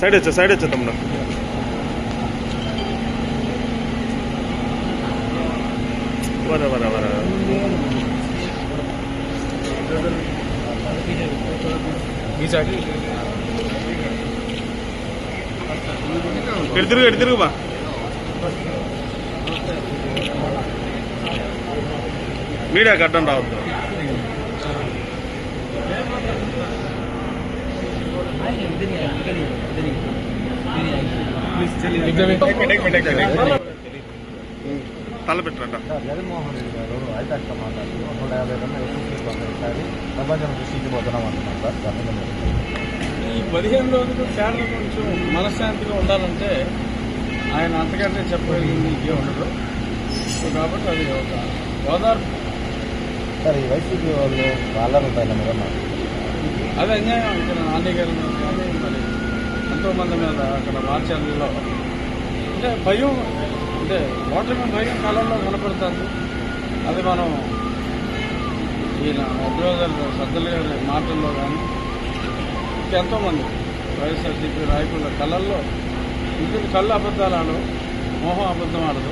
Side వచ్చా side వచ్చా తమ్ముడు వర వర వర ఎడు తిరుగు ఎడు తిరుగు జగన్మోహన్ రెడ్డి గారు ఐదాక మాట్లాడుతూ నూట యాభై కన్నా ఎక్కువ సీట్లు వస్తాయి ఈసారి ప్రపంచం దృష్టికి పోతున్నాం అంటున్నారు సార్ ఈ పదిహేను రోజులు కేరళ కొంచెం మనశ్శాంతిగా ఉండాలంటే ఆయన అంతకంటే చెప్పగలిగింది ఇంకే ఉండదు. సో కాబట్టి అది ఒక ఓదార్పు సార్ ఈ వైసీపీ వాళ్ళు వాళ్ళ పైన మీద అది అన్యాయం ఇక్కడ నాని గారి మీద కానీ మరి ఎంతోమంది మీద అక్కడ మార్చాలలో అంటే భయం అంటే ఓటమి భయం కాలంలో కనపడుతుంది అది మనం ఈయన అడ్వైజర్ సజ్జల గారి మాటల్లో కానీ ఎంతోమంది వైఎస్ఆర్సీపీ నాయకుల కళల్లో ఇంటికి కళ్ళు అబద్ధాలు ఆడవు మోహం అబద్ధం ఆడదు.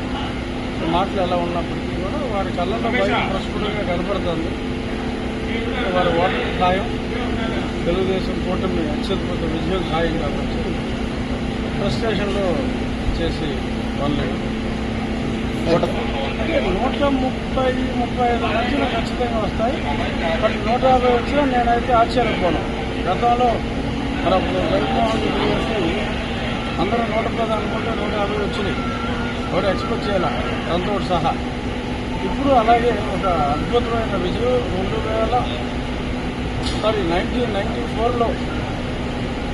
మాటలు ఎలా ఉన్నప్పటికీ కూడా వారి కళ్ళల్లో భయం ప్రస్ఫుటంగా కనపడుతుంది. వారి ఓటర్ ఖాయం తెలుగుదేశం కూటమి అత్యద్భుత విజయం ఖాయంగా కాబట్టి ఫ్రస్ట్రేషన్లో చేసి వాళ్ళు నూట ముప్పై ముప్పై ఐదు మధ్యన ఖచ్చితంగా వస్తాయి. బట్ నూట యాభై వచ్చినా నేనైతే ఆశ్చర్యపోను. గతంలో మరి అప్పుడు జగన్మోహన్ రెడ్డి గారికి అందరూ నూట పది అనుకుంటే నూట యాభై వచ్చినాయి. ఒకటి ఎక్స్పెక్ట్ చేయాలి? దాంతో సహా. ఇప్పుడు అలాగే ఒక అద్భుతమైన విజయం. రెండు వేల సారీ నైన్టీన్ నైన్టీ ఫోర్లో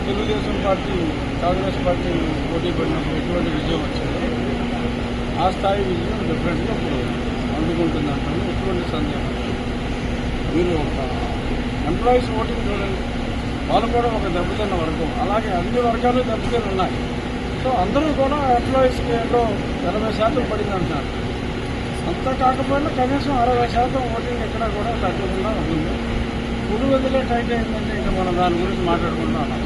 తెలుగుదేశం పార్టీ కాంగ్రెస్ పార్టీ పోటీ పడినప్పుడు ఎటువంటి విజయం వచ్చింది? ఆ స్థాయి విజయం డిఫరెంట్గా ఇప్పుడు అందుకుంటుందంటాను ఎటువంటి సందేహం మీరు ఒక ఎంప్లాయీస్ ఓటింగ్ చూడండి. వాళ్ళు కూడా ఒక దెబ్బతిన్న వర్గం. అలాగే అన్ని వర్గాలు దెబ్బతిని ఉన్నాయి. సో అందరూ కూడా ఎంప్లాయీస్ కేర్లో ఎనభై శాతం పడింది అంటారు అంతా కాకపోయినా కనీసం అరవై శాతం ఓటింగ్ ఎక్కడ కూడా తగ్గకుండా ఉంది. పుడు వదిలే టైట్ అయిందంటే ఇంకా మనం దాని గురించి మాట్లాడుకుంటా ఉన్నాం